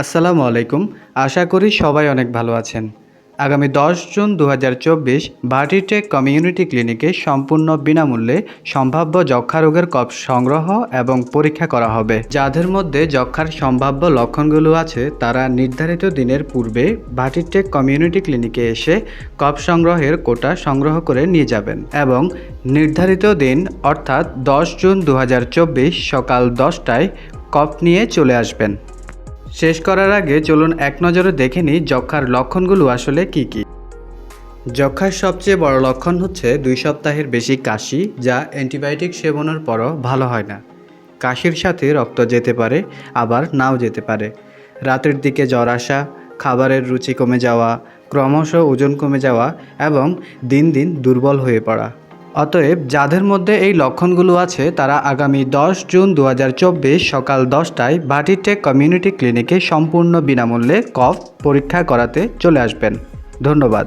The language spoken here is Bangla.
আসসালামু আলাইকুম। আশা করি সবাই অনেক ভালো আছেন। আগামী দশ জুন দু হাজার চব্বিশ ভার্টিটেক কমিউনিটি ক্লিনিকে সম্পূর্ণ বিনামূল্যে সম্ভাব্য যক্ষা রোগের কপ সংগ্রহ এবং পরীক্ষা করা হবে। যাদের মধ্যে যক্ষার সম্ভাব্য লক্ষণগুলো আছে, তারা নির্ধারিত দিনের পূর্বে ভার্টিটেক কমিউনিটি ক্লিনিকে এসে কপ সংগ্রহের কোটা সংগ্রহ করে নিয়ে যাবেন এবং নির্ধারিত দিন, অর্থাৎ দশ জুন দু হাজার চব্বিশ সকাল দশটায় কপ নিয়ে চলে আসবেন। শেষ করার আগে চলুন এক নজরে দেখে নিই যক্ষার লক্ষণগুলো আসলে কি কি। যক্ষার সবচেয়ে বড় লক্ষণ হচ্ছে দুই সপ্তাহের বেশি কাশি, যা অ্যান্টিবায়োটিক সেবনের পরও ভালো হয় না। কাশির সাথে রক্ত যেতে পারে, আবার নাও যেতে পারে। রাতের দিকে জ্বর আসা, খাবারের রুচি কমে যাওয়া, ক্রমশ ওজন কমে যাওয়া এবং দিন দিন দুর্বল হয়ে পড়া। অতএব যাদের মধ্যে এই লক্ষণগুলো আছে, তারা আগামী দশ জুন দু হাজার চব্বিশ সকাল দশটায় ভাটিটেক কমিউনিটি ক্লিনিকে সম্পূর্ণ বিনামূল্যে কফ পরীক্ষা করাতে চলে আসবেন। ধন্যবাদ।